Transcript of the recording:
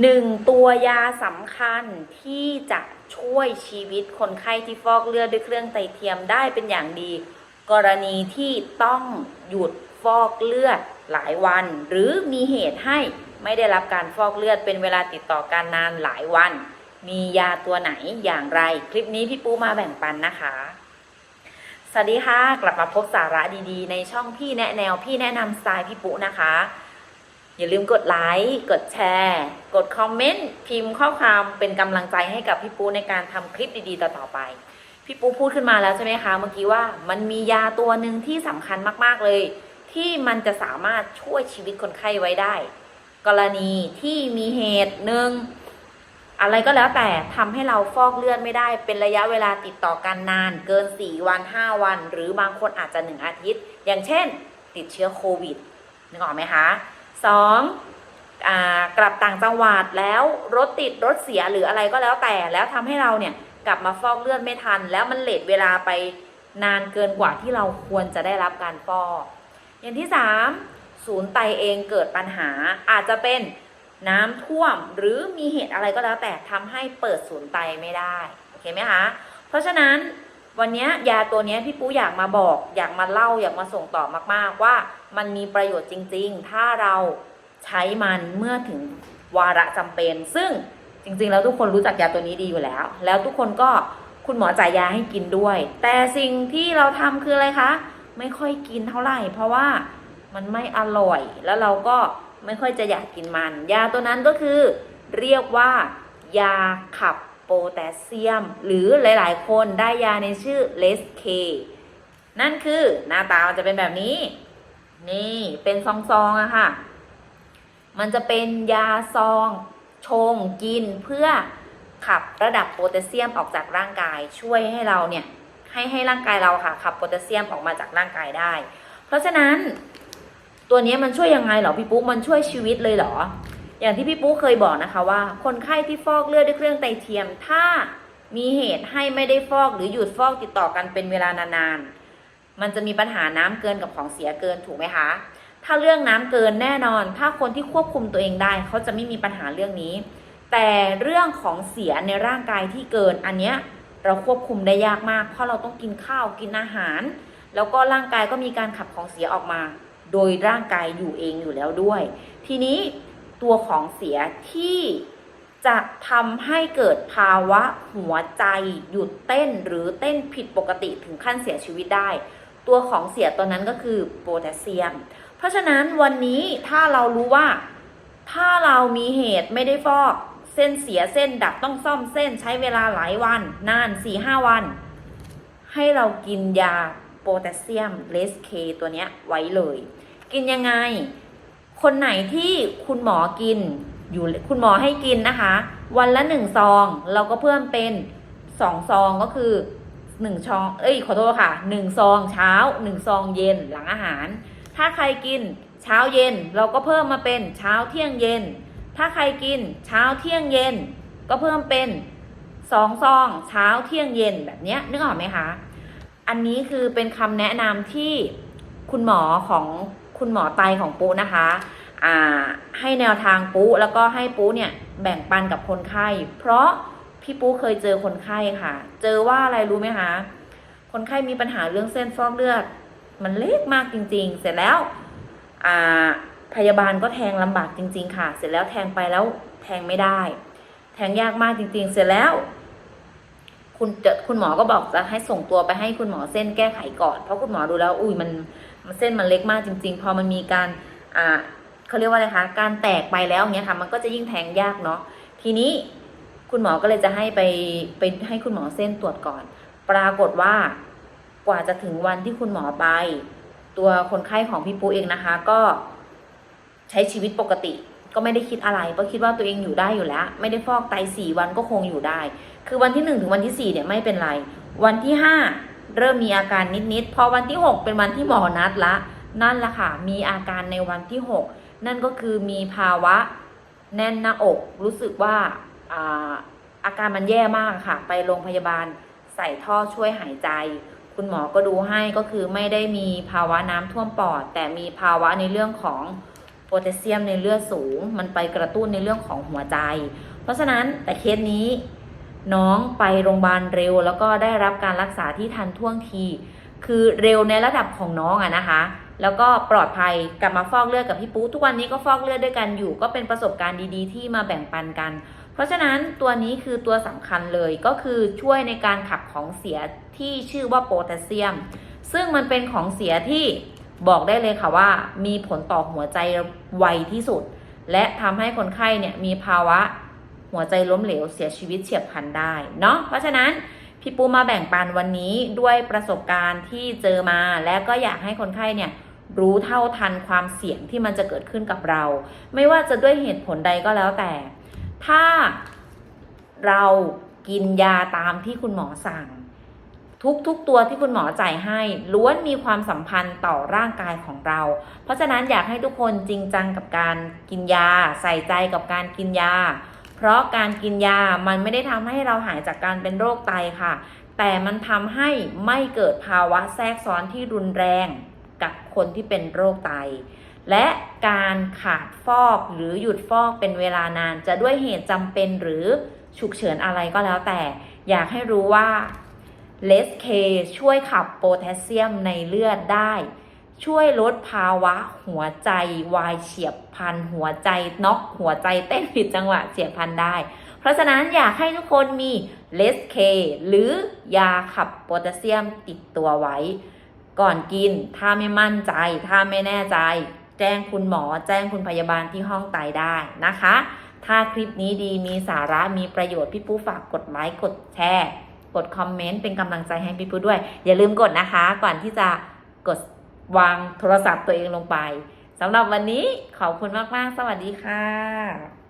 หนึ่งตัวยาสำคัญที่จะช่วยชีวิตคนไข้ที่ฟอกเลือดด้วยเครื่องไตเทียมได้เป็นอย่างดี กรณีที่ต้องหยุดฟอกเลือดหลายวัน หรือมีเหตุให้ไม่ได้รับการฟอกเลือดเป็นเวลาติดต่อกันนานหลายวัน มียาตัวไหนอย่างไร คลิปนี้พี่ปูมาแบ่งปันนะคะ สวัสดีค่ะ กลับมาพบสาระดีๆ ในช่องพี่แนะแนวพี่แนะนำสไตล์พี่ปุ๊นะคะ อย่าลืมกดไลค์กดแชร์ กดคอมเมนต์พิมพ์ข้อความเป็นกำลังใจให้กับพี่ปูในการทำคลิปดีๆ ต่อๆไป พี่ปูพูดขึ้นมาแล้วใช่ไหมคะเมื่อกี้ว่ามันมียาตัวหนึ่งที่สำคัญมากๆเลย ที่มันจะสามารถช่วยชีวิตคนไข้ไว้ได้ กรณีที่มีเหตุหนึ่งอะไรก็แล้วแต่ทำให้เราฟอกเลือดไม่ได้ เป็นระยะเวลาติดต่อกันนานเกิน 4 วัน 5 วัน หรือบางคนอาจจะ 1 อาทิตย์ อย่างเช่น ติดเชื้อโควิดนึกออกไหมคะ สองกลับต่างจังหวัดแล้วรถติดรถเสียหรืออะไรก็แล้วแต่ แล้วทำให้เราเนี่ยกลับมาฟอกเลือดไม่ทัน แล้วมันเลทเวลาไปนานเกินกว่าที่เราควรจะได้รับการฟอก อย่างที่สามศูนย์ไตเองเกิดปัญหาอาจจะเป็นน้ำท่วมหรือมีเหตุอะไรก็แล้วแต่ทำให้เปิดศูนย์ไตไม่ได้ โอเคไหมคะ เพราะฉะนั้น วันนี้ยาตัวนี้พี่ปูอยากมาบอก อยากมาเล่าอยากมาส่งต่อมากๆ ว่ามันมีประโยชน์จริง ๆ ถ้าเราใช้มันเมื่อถึงวาระจำเป็น ซึ่งจริง ๆ แล้วทุกคนรู้จักยาตัวนี้ดีอยู่แล้ว แล้วทุกคนก็คุณหมอจ่ายยาให้กินด้วย แต่สิ่งที่เราทำคืออะไรคะ ไม่ค่อยกินเท่าไหร่ เพราะว่ามันไม่อร่อย แล้วเราก็ไม่ค่อยจะอยากกินมัน ยาตัวนั้นก็คือ เรียกว่ายาขับ โพแทสเซียม หรือหลาย ๆ คนได้ยาในชื่อเลสเคนั่นคือหน้าตามันจะเป็นแบบนี้ นี่เป็นซองๆอะค่ะ มันจะเป็นยาซองชงกินเพื่อขับระดับโพแทสเซียมออกจากร่างกาย ช่วยให้เราเนี่ยให้ให้ร่างกายเราค่ะขับโพแทสเซียมออกมาจากร่างกายได้ เพราะฉะนั้นตัวนี้มันช่วยยังไงเหรอพี่ปุ๊กมันช่วยชีวิตเลยเหรอ อย่างที่พี่ปุ๊เคยบอกนะคะว่า คนไข้ที่ฟอกเลือดด้วยเครื่องไตเทียม ถ้ามีเหตุให้ไม่ได้ฟอกหรือหยุดฟอกติดต่อกันเป็นเวลานานๆ มันจะมีปัญหาน้ำเกินกับของเสียเกินถูกไหมคะ ถ้าเรื่องน้ำเกินแน่นอน ถ้าคนที่ควบคุมตัวเองได้ เขาจะไม่มีปัญหาเรื่องนี้ แต่เรื่องของเสียในร่างกายที่เกินอันเนี้ยเราควบคุมได้ยากมาก เพราะเราต้องกินข้าวกินอาหาร แล้วก็ร่างกายก็มีการขับของเสียออกมา โดยร่างกายอยู่เองอยู่แล้วด้วย ทีนี้ ตัวของเสียที่จะทำให้เกิดภาวะหัวใจหยุดเต้นหรือเต้นผิดปกติถึงขั้นเสียชีวิตได้ ตัวของเสียตัวนั้นก็คือโพแทสเซียม เพราะฉะนั้นวันนี้ถ้าเรารู้ว่า ถ้าเรามีเหตุไม่ได้ฟอก เส้นเสียเส้นดับต้องซ่อมเส้นใช้เวลาหลายวัน นาน4-5หวัน ให้เรากินยาโพแทสเซียมเลสเคตัวเนี้ยไว้เลย กินยังไง คนไหนที่คุณหมอกินอยู่คุณหมอให้กินนะคะ วันละหนึ่งซองเราก็เพิ่มเป็นสองซองก็คือหนึ่งชองเอ้ยขอโทษค่ะหนึ่งซองเช้าหนึ่งซองเย็นหลังอาหาร ถ้าใครกินเช้าเย็นเราก็เพิ่มมาเป็นเช้าเที่ยงเย็น ถ้าใครกินเช้าเที่ยงเย็น ก็เพิ่มเป็นสองซองเช้าเที่ยงเย็นแบบเนี้ยนึกออกไหมคะ อันนี้คือเป็นคำแนะนำที่คุณหมอของ คุณหมอไตของปูนะคะให้แนวทางปูแล้วก็ให้ปูเนี่ยแบ่งปันกับคนไข้ เพราะพี่ปูเคยเจอคนไข้ค่ะ เจอว่าอะไรรู้ไหมคะคนไข้มีปัญหาเรื่องเส้นฟอกเลือด มันเล็กมากจริง ๆ เสร็จแล้วพยาบาลก็แทงลำบากจริง ๆ ค่ะ เสร็จแล้วแทงไปแล้วแทงไม่ได้ แทงยากมากจริง ๆ เสร็จแล้ว คุณจะคุณหมอก็บอกจะให้ส่งตัวไปให้คุณหมอเส้นแก้ไขก่อน เพราะคุณหมอดูแล้ว อุ้ยมัน เส้นมันเล็กมากจริง ๆ พอมันมีการอ่าเขาเรียกว่าอะไรคะการแตกไปแล้วเงี้ยค่ะมันก็จะยิ่งแทงยากเนาะทีนี้คุณหมอก็เลยจะให้ไปไปให้คุณหมอเส้นตรวจก่อน ปรากฏว่ากว่าจะถึงวันที่คุณหมอไป ตัวคนไข้ของพี่ปูเองนะคะ ก็ใช้ชีวิตปกติ ก็ไม่ได้คิดอะไรเพราะคิดว่าตัวเองอยู่ได้อยู่แล้ว ไม่ได้ฟอกไตสี่วันก็คงอยู่ได้ คือวันที่หนึ่งถึงวันที่สี่เนี่ยไม่เป็นไร วันที่ห้า เริ่มมีอาการนิดๆพอวันที่หกเป็นวันที่หมอนัดละ นั่นแหละค่ะ มีอาการในวันที่หกนั่นก็คือมีภาวะแน่นหน้าอก รู้สึกว่าอาอาการมันแย่มากค่ะ ไปโรงพยาบาลใส่ท่อช่วยหายใจ คุณหมอก็ดูให้ก็คือไม่ได้มีภาวะน้ำท่วมปอด แต่มีภาวะในเรื่องของโพแทสเซียมในเลือดสูง มันไปกระตุ้นในเรื่องของหัวใจ เพราะฉะนั้นแต่เคสนี้ น้องไปโรงพยาบาลเร็ว แล้วก็ได้รับการรักษาที่ทันท่วงที คือเร็วในระดับของน้องอะนะคะ แล้วก็ปลอดภัยกลับมาฟอกเลือดกับพี่ปูทุกวันนี้ก็ฟอกเลือดด้วยกันอยู่ ก็เป็นประสบการณ์ดีๆ ที่มาแบ่งปันกัน เพราะฉะนั้นตัวนี้คือตัวสำคัญเลยก็คือช่วยในการขับของเสียที่ชื่อว่าโพแทสเซียม ซึ่งมันเป็นของเสียที่บอกได้เลยค่ะว่ามีผลต่อหัวใจไวที่สุด และทำให้คนไข้เนี่ยมีภาวะ หัวใจล้มเหลวเสียชีวิตเฉียบพลันได้เนาะเพราะฉะนั้นพี่ปูมาแบ่งปันวันนี้ด้วยประสบการณ์ที่เจอมาและก็อยากให้คนไข้เนี่ยรู้เท่าทันความเสี่ยงที่มันจะเกิดขึ้นกับเรา ไม่ว่าจะด้วยเหตุผลใดก็แล้วแต่ ถ้าเรากินยาตามที่คุณหมอสั่ง ทุกๆตัวที่คุณหมอจ่ายให้ล้วนมีความสัมพันธ์ต่อร่างกายของเรา เพราะฉะนั้นอยากให้ทุกคนจริงจังกับการกินยา ใส่ใจกับการกินยา เพราะการกินยามันไม่ได้ทำให้เราหายจากการเป็นโรคไตค่ะ แต่มันทำให้ไม่เกิดภาวะแทรกซ้อนที่รุนแรงกับคนที่เป็นโรคไต และการขาดฟอกหรือหยุดฟอกเป็นเวลานาน จะด้วยเหตุจำเป็นหรือฉุกเฉินอะไรก็แล้วแต่ อยากให้รู้ว่าเลสเคช่วยขับโพแทสเซียมในเลือดได้ ช่วยลดภาวะหัวใจวายเฉียบพลันหัวใจน็อกหัวใจเต้นผิดจังหวะเฉียบพลันได้ เพราะฉะนั้นอยากให้ทุกคนมีเลสเคหรือยาขับโพแทสเซียมติดตัวไว้ ก่อนกินถ้าไม่มั่นใจ ถ้าไม่แน่ใจ แจ้งคุณหมอ แจ้งคุณพยาบาลที่ห้องไตได้นะคะ ถ้าคลิปนี้ดีมีสาระมีประโยชน์พี่ปูฝากกดไลค์กดแชร์กดคอมเมนต์เป็นกำลังใจให้พี่ปูด้วย อย่าลืมกดนะคะ ก่อนที่จะกด วางโทรศัพท์ตัวเองลงไปสำหรับวันนี้ขอบคุณมาก ๆ สวัสดีค่ะ